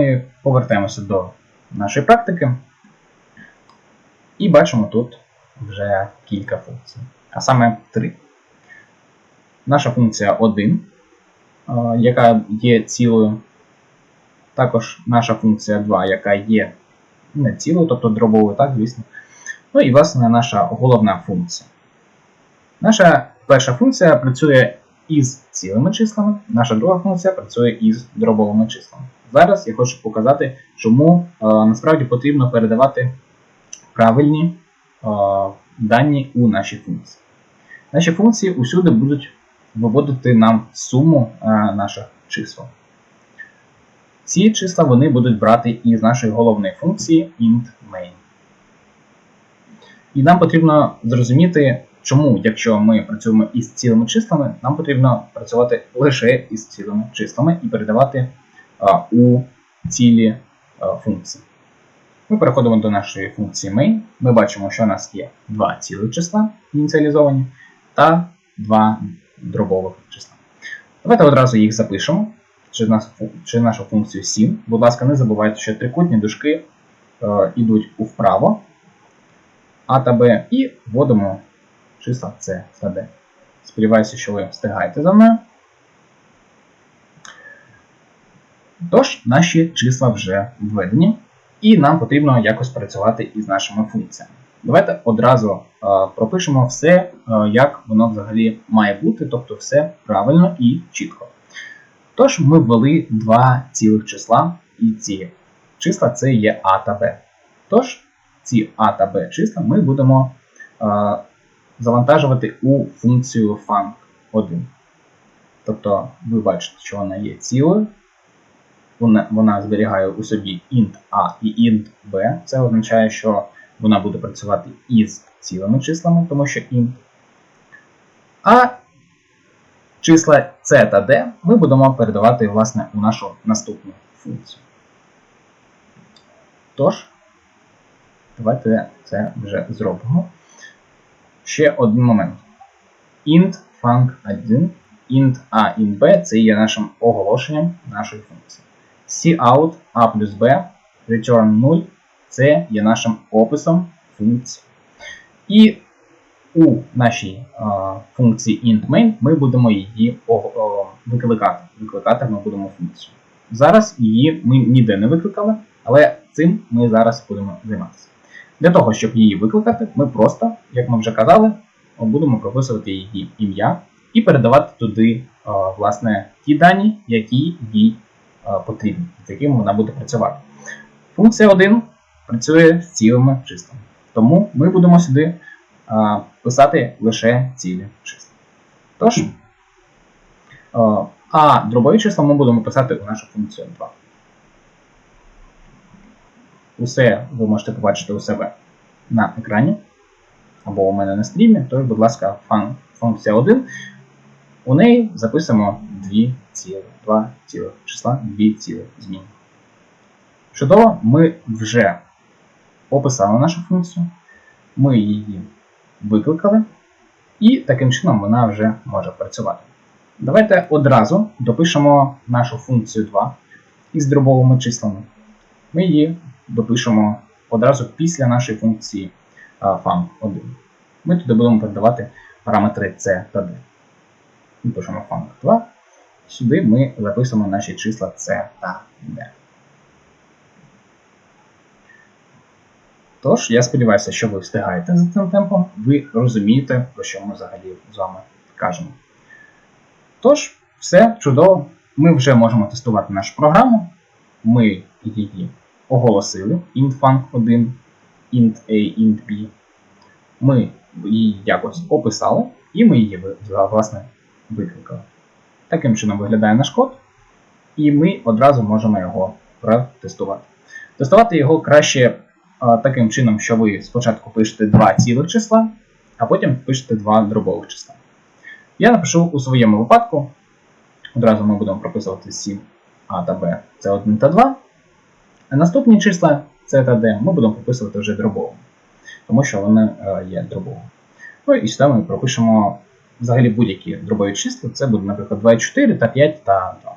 Ми повертаємося до нашої практики і бачимо тут вже кілька функцій, а саме три. Наша функція 1, е, яка є цілою. Також наша функція 2, яка є не цілою, тобто дробовою, так, звісно. Ну і, власне, наша головна функція. Наша перша функція працює із цілими числами, наша друга функція працює із дробовими числами. Зараз я хочу показати, чому е, насправді потрібно передавати правильні е, дані у наші функції. Наші функції усюди будуть виводити нам суму е, наших чисел. Ці числа вони будуть брати із нашої головної функції int main. І нам потрібно зрозуміти, чому, якщо ми працюємо із цілими числами, нам потрібно працювати лише із цілими числами і передавати а, у цілі а, функції. Ми переходимо до нашої функції main. Ми бачимо, що у нас є два цілих числа ініціалізовані та два дробових числа. Давайте одразу їх запишемо. Чи нашу функцію 7. Будь ласка, не забувайте, що трикутні дужки е, йдуть вправо, А та Б, і вводимо числа С та D. Сподіваюся, що ви встигаєте за мною. Тож, наші числа вже введені, і нам потрібно якось працювати із нашими функціями. Давайте одразу е, пропишемо все, е, як воно взагалі має бути, тобто все правильно і чітко. Тож ми ввели два цілих числа, і ці числа це є А та Б. Тож, ці А та Б числа ми будемо е, завантажувати у функцію func1. Тобто, ви бачите, що вона є цілою. Вона, вона зберігає у собі int A і int B. Це означає, що вона буде працювати із цілими числами, тому що int. А числа c та d ми будемо передавати власне, у нашу наступну функцію. Тож, давайте це вже зробимо. Ще один момент. int func1, int a, int b це є нашим оголошенням нашої функції. cout a плюс b, return 0 це є нашим описом функції. І у нашій а, функції int_main ми будемо її о, о, викликати. Викликати ми будемо функцію. Зараз її ми ніде не викликали, але цим ми зараз будемо займатися. Для того, щоб її викликати, ми просто, як ми вже казали, будемо прописувати її ім'я і передавати туди власне, ті дані, які їй потрібні, з якими вона буде працювати. Функція 1 працює з цілими числами. Тому ми будемо сюди писати лише цілі числа. Тож, а, дробові числа ми будемо писати у нашу функцію 2. Усе ви можете побачити у себе на екрані або у мене на стрімі, тож, будь ласка, фан, функція 1. У неї записуємо 2 цілих, 2 цілих числа, 2 цілих зміни. Чудово, ми вже описали нашу функцію, ми її викликали, і таким чином вона вже може працювати. Давайте одразу допишемо нашу функцію 2 із дробовими числами. Ми її допишемо одразу після нашої функції func1. Ми туди будемо передавати параметри c та d. Ми пишемо func2. Сюди ми записуємо наші числа c та d. Тож, я сподіваюся, що ви встигаєте за цим темпом, ви розумієте, про що ми взагалі з вами кажемо. Тож, все чудово. Ми вже можемо тестувати нашу програму. Ми її оголосили intfunc1, int A, int B. Ми її якось описали, і ми її власне викликали. Таким чином виглядає наш код, і ми одразу можемо його протестувати. Тестувати його краще таким чином, що ви спочатку пишете два цілих числа, а потім пишете два дробових числа. Я напишу у своєму випадку. Одразу ми будемо прописувати 7 А та Б це 1 та 2. Наступні числа С та Д ми будемо прописувати вже дробовими, тому що вони е, є дробовими. Ну і сюди ми пропишемо взагалі будь-які дробові числа. Це буде, наприклад, 24 та 5 та 2.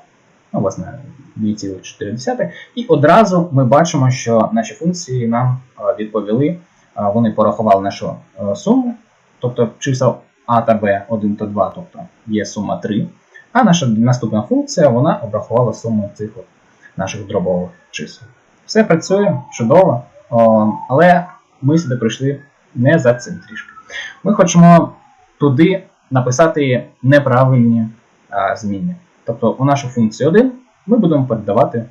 Ну, власне, 2,4. І одразу ми бачимо, що наші функції нам е, відповіли, е, вони порахували нашу суму, тобто чисел А та Б 1 та 2, тобто є сума 3. А наша наступна функція вона обрахувала суму цих от наших дробових чисел. Все працює чудово, але ми сюди прийшли не за цим трішки. Ми хочемо туди написати неправильні зміни. Тобто у нашу функцію 1 ми будемо передавати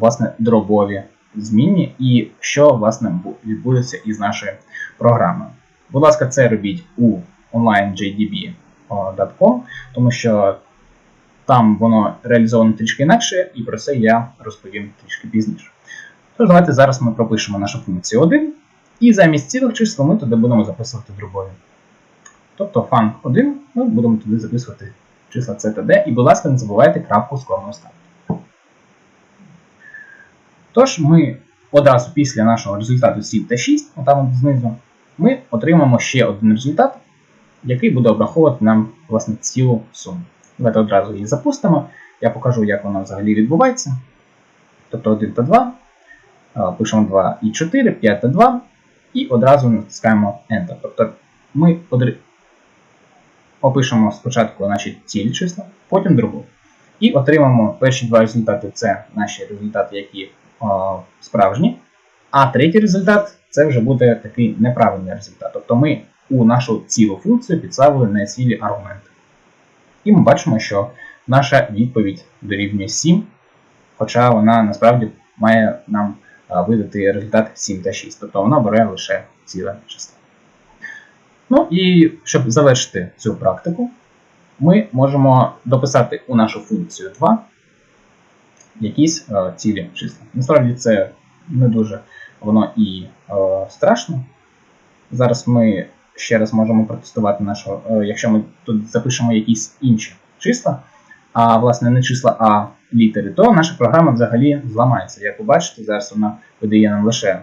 власне, дробові змінні і що власне відбудеться із нашою програмою. Будь ласка, це робіть у onlinejdb.com, тому що там воно реалізовано трішки інакше, і про це я розповім трішки пізніше. Тож давайте зараз ми пропишемо нашу функцію 1, і замість цілих чисел ми туди будемо записувати дробові. Тобто func 1 ми будемо туди записувати числа c та d, і, будь ласка, не забувайте крапку складного ставити. Тож ми одразу після нашого результату 7 та 6, отам знизу, ми отримаємо ще один результат, який буде обраховувати нам власне цілу суму. Давайте одразу її запустимо. Я покажу, як воно взагалі відбувається. Тобто 1 та 2. А, Пишемо 2 і 4, 5 та 2. І одразу натискаємо Enter. Тобто ми опишемо спочатку наші цілі числа, потім другу. І отримаємо перші два результати це наші результати, які а, справжні. А третій результат це вже буде такий неправильний результат. Тобто ми у нашу цілу функцію підставили не цілі аргументи. І ми бачимо, що наша відповідь дорівнює 7, хоча вона насправді має нам видати результат 7 та 6. Тобто вона бере лише ціле число. Ну і щоб завершити цю практику, ми можемо дописати у нашу функцію 2 якісь е, цілі числа. Насправді це не дуже воно і е, страшно. Зараз ми ще раз можемо протестувати нашу, е, якщо ми тут запишемо якісь інші числа, а власне не числа, а літери, то наша програма взагалі зламається. Як ви бачите, зараз вона видає нам лише е,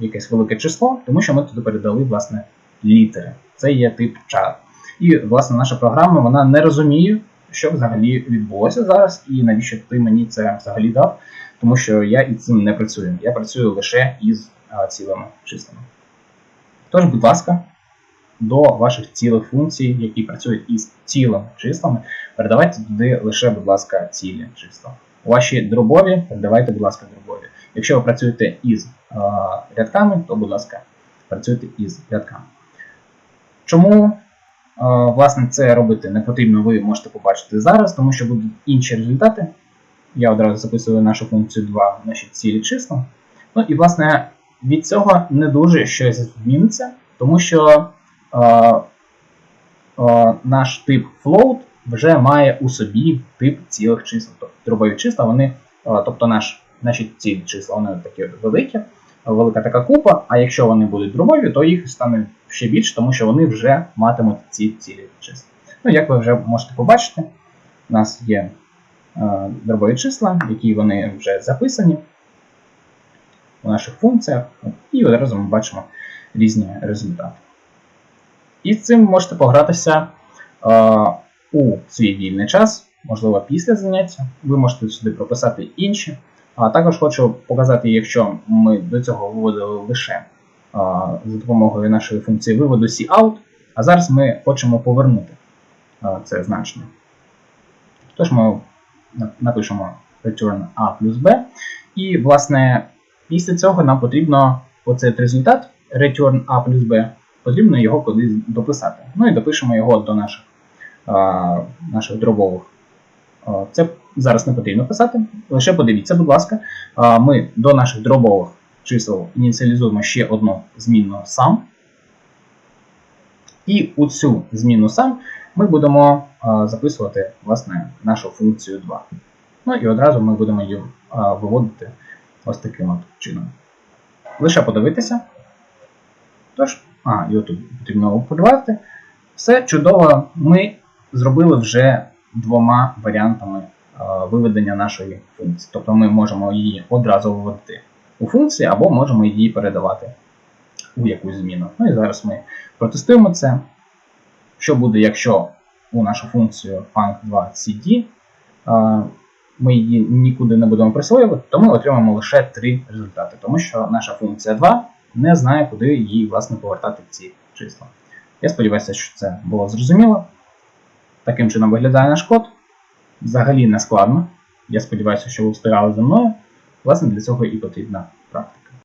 якесь велике число, тому що ми туди передали власне літери. Це є тип char. І власне наша програма вона не розуміє, що взагалі відбулося зараз, і навіщо ти мені це взагалі дав, тому що я із цим не працюю. Я працюю лише із цілими числами. Тож, будь ласка, до ваших цілих функцій, які працюють із цілими числами, передавайте туди лише, будь ласка, цілі числа. Ваші дробові передавайте, будь ласка, дробові. Якщо ви працюєте із е, рядками, то, будь ласка, працюйте із рядками. Чому власне це робити не потрібно, ви можете побачити зараз, тому що будуть інші результати. Я одразу записую нашу функцію 2, наші цілі числа. Ну і власне від цього не дуже щось зміниться, тому що наш тип float вже має у собі тип цілих чисел. Тобто дробові числа, вони, е, тобто наш, наші цілі числа, вони такі великі, велика така купа, а якщо вони будуть дробові, то їх стане ще більше, тому що вони вже матимуть ці цілі числа. Ну, як ви вже можете побачити, у нас є е, дробові числа, які вони вже записані у наших функціях, і одразу ми бачимо різні результати. І з цим можете погратися е, у свій вільний час, можливо, після заняття. Ви можете сюди прописати інші. А також хочу показати, якщо ми до цього виводили лише а, за допомогою нашої функції виводу cout, а зараз ми хочемо повернути а, це значення. Тож ми напишемо return a плюс b, і, власне, після цього нам потрібно оцей результат return a плюс b, потрібно його кудись дописати. Ну і допишемо його до наших, а, наших дробових. А, це зараз не потрібно писати. Лише подивіться, будь ласка, а, ми до наших дробових чисел ініціалізуємо ще одну змінну сам. І у цю змінну сам ми будемо а, записувати власне, нашу функцію 2. Ну і одразу ми будемо її а, виводити ось таким от чином. Лише подивитися. Тож, а, і отут потрібно подавати. Все чудово, ми зробили вже двома варіантами е, виведення нашої функції. Тобто ми можемо її одразу виводити у функції, або можемо її передавати у якусь зміну. Ну і зараз ми протестуємо це. Що буде, якщо у нашу функцію func2cd е, ми її нікуди не будемо присвоювати, то ми отримаємо лише три результати, тому що наша функція 2 не знає, куди їй власне повертати ці числа. Я сподіваюся, що це було зрозуміло. Таким чином виглядає наш код. Взагалі не складно. Я сподіваюся, що ви встигали за мною. Власне, для цього і потрібна практика.